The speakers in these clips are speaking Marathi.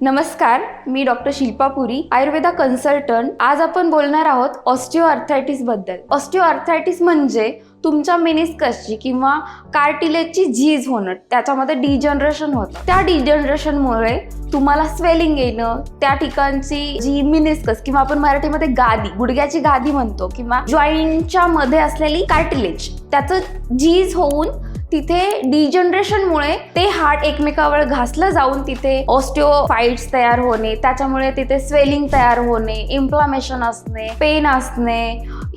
नमस्कार मी डॉक्टर शिल्पा पुरी आयुर्वेदा कन्सल्टंट. आज आपण बोलणार आहोत ऑस्टिओ अर्थायटिसबद्दल. ऑस्टिओ म्हणजे तुमच्या मेनिस्कसची किंवा कार्टिलेजची झीज होणं त्याच्यामध्ये डिजनरेशन होतं. त्या डिजनरेशनमुळे तुम्हाला स्वेलिंग येणं त्या ठिकाणची जी मिनिस्कस किंवा आपण मराठीमध्ये गादी गुडघ्याची गादी म्हणतो किंवा जॉईंटच्या मध्ये असलेली कार्टिलेज त्याचं झीज होऊन तिथे डिजनरेशनमुळे ते हार्ट एकमेकावर घासलं जाऊन तिथे ऑस्टिओफाईट्स तयार होणे त्याच्यामुळे तिथे स्वेलिंग तयार होणे इम्प्लॉमेशन असणे पेन असणे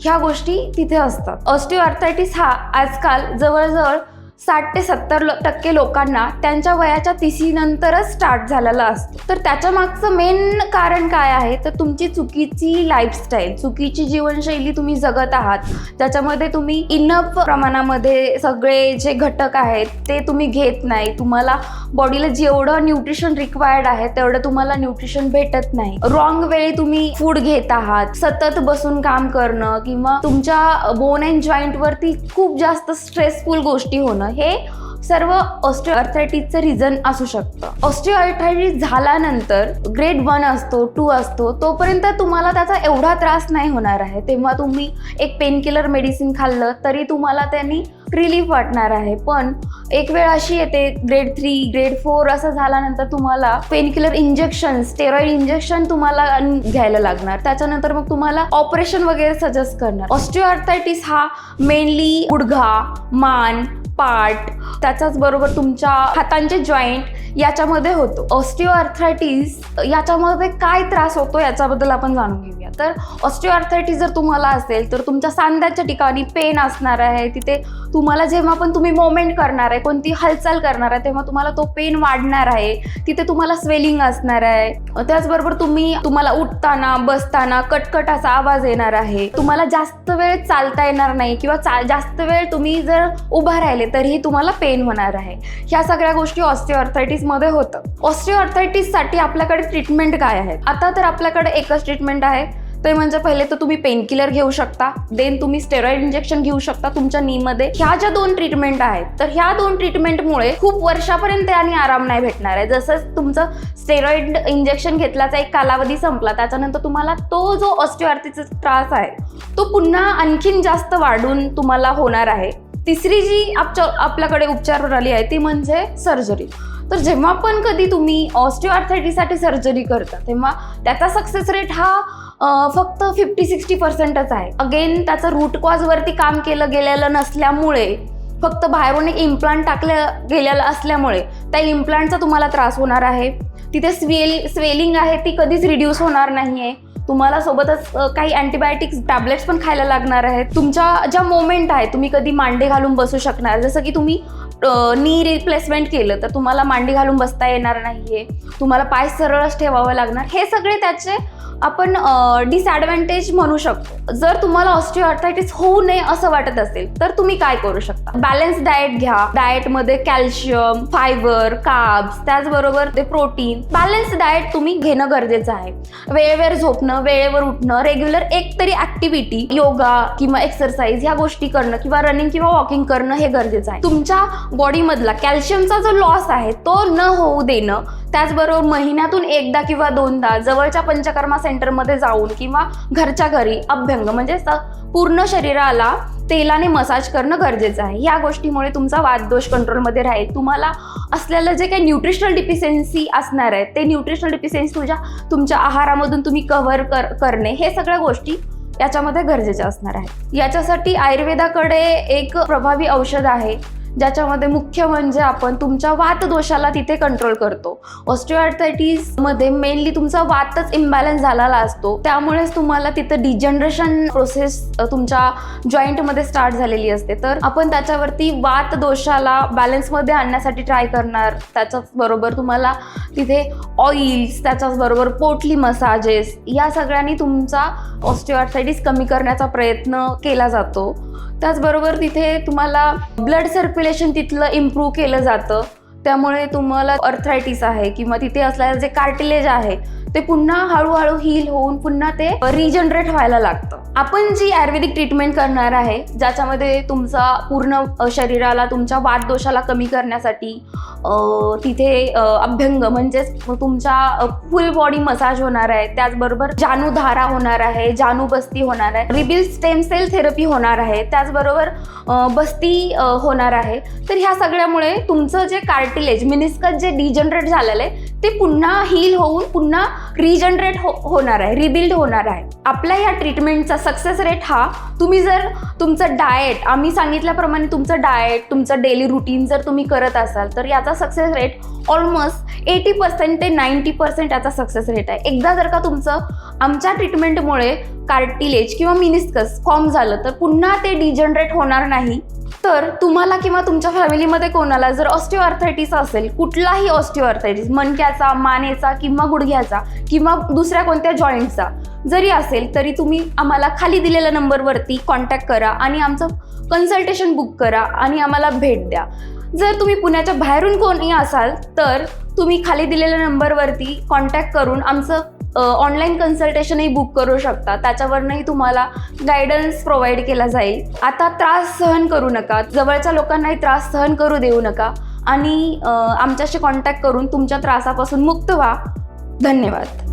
ह्या गोष्टी तिथे असतात. ऑस्टिओ अर्थायटिस हा आजकाल जवळजवळ साठ ते सत्तर टक्के लोकांना त्यांच्या वयाच्या तिसीनंतरच स्टार्ट झालेला असतो. तर त्याच्या मागचं मेन कारण काय आहे? तर तुमची चुकीची लाईफस्टाईल चुकीची जीवनशैली तुम्ही जगत आहात. त्याच्यामध्ये तुम्ही इनफ प्रमाणामध्ये सगळे जे घटक आहेत ते तुम्ही घेत नाही. तुम्हाला बॉडीला जेवढं न्यूट्रिशन रिक्वायर्ड आहे तेवढं तुम्हाला न्यूट्रिशन भेटत नाही. रॉंग वेळी तुम्ही फूड घेत आहात. सतत बसून काम करणं किंवा तुमच्या बोन अँड जॉईंट वरती खूप जास्त स्ट्रेसफुल गोष्टी होणं हे सर्व ऑस्टिओअर्थायटिसचं रिझन असू शकतं. ऑस्टिओअर्थायटिस झाल्यानंतर ग्रेड वन असतो टू असतो तोपर्यंत तुम्हाला त्याचा एवढा त्रास नाही होणार आहे. तेव्हा तुम्ही एक पेनकिलर मेडिसिन खाल्लं तरी तुम्हाला त्यांनी रिलीफ वाटणार आहे. पण एक वेळ अशी येते ग्रेड थ्री ग्रेड फोर असं झाल्यानंतर तुम्हाला पेनकिलर इंजेक्शन स्टेरॉइड इंजेक्शन तुम्हाला घ्यायला लागणार. त्याच्यानंतर मग तुम्हाला ऑपरेशन वगैरे सजेस्ट करणार. ऑस्टिओअर्थायटिस हा मेनली गुडघा मान पार्ट त्याच्याच बरोबर तुमच्या हातांचे जॉईंट याच्यामध्ये होतो. ऑस्टिओअर्थरायटिस याच्यामध्ये काय त्रास होतो याच्याबद्दल आपण जाणून घेऊया. तर ऑस्टिओअर्थरायटिस जर तुम्हाला असेल तर तुमच्या सांध्याच्या ठिकाणी पेन असणार आहे तिथे तुम्हाला जेव्हा पण तुम्ही मोमेंट करणार आहे कोणती हालचाल करणार आहे तेव्हा तुम्हाला तो पेन वाढणार आहे. तिथे तुम्हाला स्वेलिंग असणार आहे. त्याचबरोबर तुम्ही तुम्हाला उठताना बसताना कटकटाचा आवाज येणार आहे. तुम्हाला जास्त वेळ चालता येणार नाही किंवा चा जास्त वेळ तुम्ही जर उभा राहिले तरीही तुम्हाला पेन होणार आहे. ह्या सगळ्या गोष्टी ऑस्टिओअर्थायटीसमध्ये होतं. ऑस्टिओअर्थायटीससाठी आपल्याकडे ट्रीटमेंट काय आहे आता तर आपल्याकडे एकच ट्रीटमेंट आहे. ते म्हणजे पहिले तर तुम्ही पेनकिलर घेऊ शकता. देन तुम्ही स्टेरॉइड इंजेक्शन घेऊ शकता तुमच्या नीमध्ये ह्या ज्या दोन ट्रीटमेंट आहेत तर ह्या दोन ट्रीटमेंटमुळे खूप वर्षापर्यंत आणि आराम नाही भेटणार आहे. जसं तुमचं स्टेरॉइड इंजेक्शन घेतल्याचा एक कालावधी संपला त्याच्यानंतर तुम्हाला तो जो ऑस्टिओआर्थिचा त्रास आहे तो पुन्हा आणखीन जास्त वाढून तुम्हाला होणार आहे. तिसरी जी आपच्या आपल्याकडे उपचार प्रणाली आहे ती म्हणजे सर्जरी तर जेव्हा पण कधी तुम्ही ऑस्टिओआर्थायटिससाठी सर्जरी करता तेव्हा त्याचा सक्सेस रेट हा फक्त फिफ्टी सिक्स्टी पर्सेंटच आहे. अगेन त्याचं रूट कॉजवरती काम केलं गेलेलं नसल्यामुळे फक्त बाहेरून एक इम्प्लांट टाकलं गेलेलं असल्यामुळे त्या इम्प्लांटचा तुम्हाला त्रास होणार आहे. तिथे स्वेल स्वेलिंग आहे ती कधीच रिड्यूस होणार नाही आहे तुम्हाला सोबतच काही अँटीबायोटिक्स टॅबलेट्स पण खायला लागणार आहेत. तुमच्या ज्या मोमेंट आहे तुम्ही कधी मांडे घालून बसू शकणार. जसं की तुम्ही नी रिप्लेसमेंट केलं तर तुम्हाला मांडी घालून बसता येणार नाही आहे तुम्हाला पाय सरळच ठेवावं लागणार. हे सगळे त्याचे आपण डिसॲडव्हान्टेज म्हणू शकतो. जर तुम्हाला ऑस्टिओआर्थायटिस होऊ नये असं वाटत असेल तर तुम्ही काय करू शकता? बॅलन्स डाएट घ्या. डाएटमध्ये कॅल्शियम फायबर काब्स त्याचबरोबर ते प्रोटीन बॅलन्स डाएट तुम्ही घेणं गरजेचं आहे. वेळेवर झोपणं वेळेवर उठणं रेग्युलर एक तरी ऍक्टिव्हिटी योगा किंवा एक्सरसाइज ह्या गोष्टी करणं किंवा रनिंग किंवा वॉकिंग करणं हे गरजेचं आहे. तुमच्या बॉडीमधला कॅल्शियमचा जो लॉस आहे तो न होऊ देणं त्याचबरोबर महिन्यातून एकदा किंवा दोनदा जवळच्या पंचकर्मा सेंटरमध्ये जाऊन किंवा घरच्या घरी अभ्यंग म्हणजे पूर्ण शरीराला तेलाने मसाज करणं गरजेचं आहे. या गोष्टीमुळे तुमचा वाददोष कंट्रोलमध्ये राहील. तुम्हाला असलेलं जे काही न्यूट्रिशनल डिफिशियन्सी असणार आहे ते न्यूट्रिशनल डिफिशियन्सी तुझ्या तुमच्या आहारामधून तुम्ही कव्हर कर करणे हे सगळ्या गोष्टी याच्यामध्ये गरजेच्या असणार आहे याच्यासाठी आयुर्वेदाकडे एक प्रभावी औषध आहे. ज्याच्यामध्ये मुख्य म्हणजे आपण तुमच्या वात दोषाला तिथे कंट्रोल करतो. ऑस्टिओआर्थायटिसमध्ये मेनली तुमचा वातच इम्बॅलन्स झालेला असतो. त्यामुळेच तुम्हाला तिथं डिजनरेशन प्रोसेस तुमच्या जॉईंटमध्ये स्टार्ट झालेली असते. तर आपण त्याच्यावरती वात दोषाला बॅलन्समध्ये आणण्यासाठी ट्राय करणार. त्याच्याच बरोबर तुम्हाला तिथे ऑइल्स त्याच्याच बरोबर पोटली मसाजेस या सगळ्यांनी तुमचा ऑस्टिओआर्थायटिस कमी करण्याचा प्रयत्न केला जातो. त्याचबरोबर तिथे तुम्हाला ब्लड सर्क्युलेशन तिथलं इम्प्रूव्ह केलं जातं. त्यामुळे तुम्हाला अर्थरायटिस आहे किंवा तिथे असलेलं जे कार्टिलेज आहे ते पुन्हा हळूहळू हील होऊन पुन्हा ते रिजनरेट व्हायला लागतं. आपण जी आयुर्वेदिक ट्रीटमेंट करणार आहे ज्याच्यामध्ये तुमचा पूर्ण शरीराला तुमच्या वात दोषाला कमी करण्यासाठी तिथे अभ्यंग म्हणजेच तुमच्या फुल बॉडी मसाज होणार आहे. त्याचबरोबर जानुधारा होणार आहे जानू बस्ती होणार आहे. रिबिल स्टेम सेल थेरपी होणार आहे. त्याचबरोबर बस्ती होणार आहे. तर ह्या सगळ्यामुळे तुमचं जे कार्टिलेज मिनिस्कस जे डिजनरेट झालेलं आहे ते पुन्हा हील होऊन पुन्हा रिजनरेट हो होणार आहे रिबिल्ड होणार आहे. आपल्या या ट्रीटमेंटचा सक्सेस रेट हा तुम्ही जर तुमचं डाएट आम्ही सांगितल्याप्रमाणे तुमचं डाएट तुमचं डेली रुटीन जर तुम्ही करत असाल तर याचा success rate almost eighty percent ते नाईंटी पर्सेंट याचा सक्सेस रेट आहे. एकदा जर का तुमचं आमच्या ट्रीटमेंटमुळे कार्टिलेज किंवा मिनिस्कस फॉर्म झालं तर पुन्हा ते डिजनरेट होणार नाही. तर तुम्हाला किंवा तुमच्या फॅमिलीमध्ये कोणाला जर ऑस्टिओआर्थायटिस असेल कुठलाही ऑस्टिओआर्थायटिस मणक्याचा मानेचा किंवा गुडघ्याचा किंवा दुसऱ्या कोणत्या जॉईंटचा जरी असेल तरी तुम्ही आम्हाला खाली दिलेल्या नंबरवरती कॉन्टॅक्ट करा आणि आमचं कन्सल्टेशन बुक करा आणि आम्हाला भेट द्या. जर तुम्ही पुण्याच्या बाहेरून कोणी असाल तर तुम्ही खाली दिलेल्या नंबरवरती कॉन्टॅक्ट करून आमचं ऑनलाईन कन्सल्टेशनही बुक करू शकता. त्याच्यावरनंही तुम्हाला गायडन्स प्रोव्हाइड केला जाईल. आता त्रास सहन करू नका. जवळच्या लोकांनाही त्रास सहन करू देऊ नका. आणि आमच्याशी कॉन्टॅक्ट करून तुमच्या त्रासापासून मुक्त व्हा. धन्यवाद.